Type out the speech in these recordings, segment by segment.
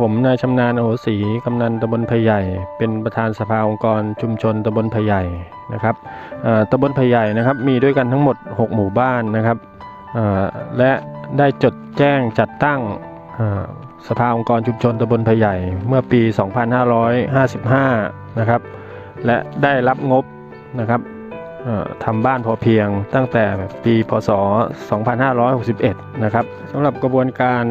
ผมนายชำนาญโอศรีกำนันตำบลไผ่ใหญ่ เป็นประธานสภาองค์กรชุมชนตำบลไผ่ใหญ่นะครับตำบลไผ่ใหญ่นะครับ มีด้วยกันทั้งหมด 6 หมู่บ้านนะครับและได้จดแจ้งจัดตั้งสภาองค์กรชุมชนตำบลไผ่ใหญ่ เมื่อปี 2555 นะครับ และได้รับงบนะครับทำบ้านพอเพียงตั้งแต่ปีพศ 2561 นะครับสำหรับกระบวนการ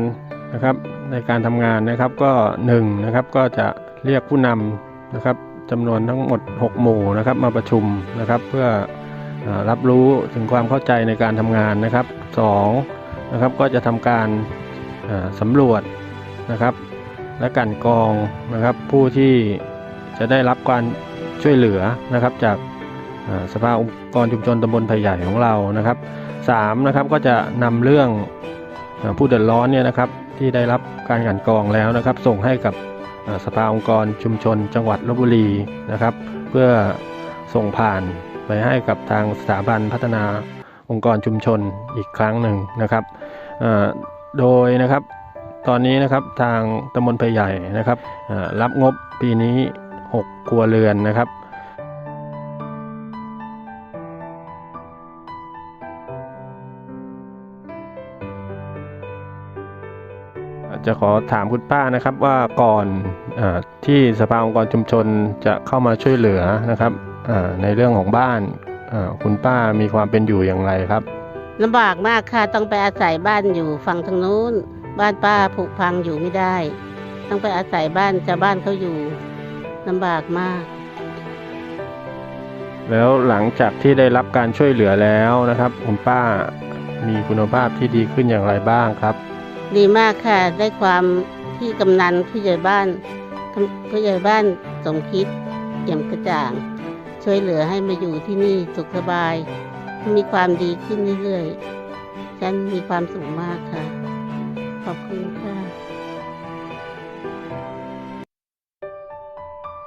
นะครับในการทำงานนะครับก็1นะครับก็จะเรียกผู้นำนะครับจำนวนทั้งหมด 6 หมู่นะครับมาประชุมนะครับเพื่ออรับรู้ถึงความเข้าใจในการทำงานนะครับ2นะครับก็จะทำการสำรวจนะครับและกลันกองนะครับผู้ที่จะได้รับการช่วยเหลือนะครับจากสภาองค์กรชุมชนตำบลไผ่ใหญ่ของเรานะครับ3นะครับก็จะนำเรื่องผู้เดือดร้อนเนี่ยนะครับ ที่ได้รับการกันกรองแล้วนะครับ ส่งให้กับสภาองค์กรชุมชน จังหวัดลบบุรีนะครับ เพื่อส่งผ่านไปให้กับทางสถาบันพัฒนาองค์กรชุมชนอีกครั้งหนึ่งนะครับโดยนะครับตอนนี้นะครับทางตำบลไผ่ใหญ่นะครับรับงบปีนี้ 6 ครัวเรือนนะครับ จะขอถามคุณป้านะครับว่าก่อนเออที่สภาองค์กรชุมชนจะเข้ามาช่วยเหลือนะครับเอ่อในเรื่องของบ้านเอ่อคุณป้ามีความเป็นอยู่อย่างไรครับลำบากมากค่ะต้องไปอาศัยบ้านอยู่ฝั่งทางนู้น บ้านป้าผุพังอยู่ไม่ได้ ต้องไปอาศัยบ้านชาวบ้านเขาอยู่ลำบากมาก แล้วหลังจากที่ได้รับการช่วยเหลือแล้วนะครับ คุณป้ามีคุณภาพที่ดีขึ้นอย่างไรบ้างครับ ดีมากค่ะ ได้ความที่กำนันผู้ใหญ่บ้านผู้ใหญ่บ้านสมคิดเอี่ยมกระจ่าง ช่วยเหลือให้มาอยู่ที่นี่สุขสบาย มีความดีขึ้นเรื่อยๆฉันมีความสุขมากค่ะ ขอบคุณค่ะ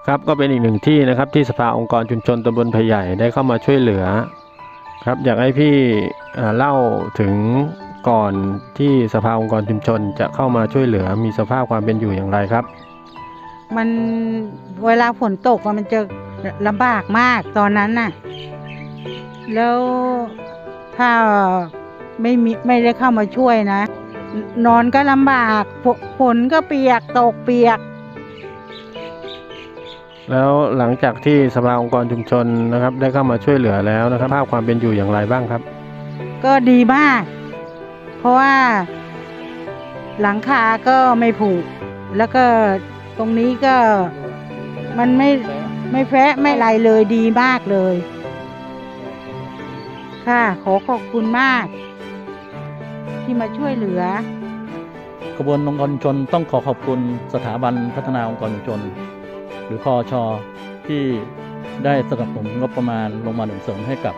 ครับก็เป็นอีกหนึ่งที่นะครับที่สภาองค์กรชุมชนตำบลไผ่ใหญ่ได้เข้ามาช่วยเหลือครับอยากให้พี่เล่าถึง ก่อนที่สภาองค์กรชุมชนจะเข้ามาช่วยเหลือมีสภาพความเป็นอยู่อย่างไรครับ มันเวลาฝนตกอะมันจะลำบากมากตอนนั้นน่ะ แล้วถ้าไม่มีไม่ได้เข้ามาช่วยนะ นอนก็ลำบากฝฝนก็เปียกตกเปียก แล้วหลังจากที่สภาองค์กรชุมชนนะครับ ได้เข้ามาช่วยเหลือแล้วนะครับ ภาพความเป็นอยู่อย่างไรบ้างครับ ก็ดีมากเพ ราะว่า หลังคาก็ไม่ผุแล้วก็ตรงนี้ก็มันไม่ไม่แฟะไม่ไรเลยดีมากเลย ค่ะ ขอขอบคุณมาก ที่มาช่วยเหลือกระบวนองค์กรชนต้องขอขอบคุณสถาบันพัฒนาองค์กรชน หรือพอชที่ได้สนับสนุนงบประมาณลงมาหนุนเสริมให้กับ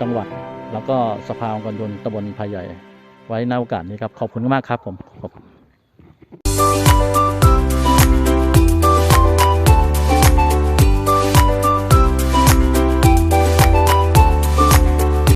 จังหวัด แล้วก็สภาองค์กรชุมชนตำบลภายใหญ่ ไว้ในโอกาสนี้ครับ ขอบคุณมากครับผมขอบคุณ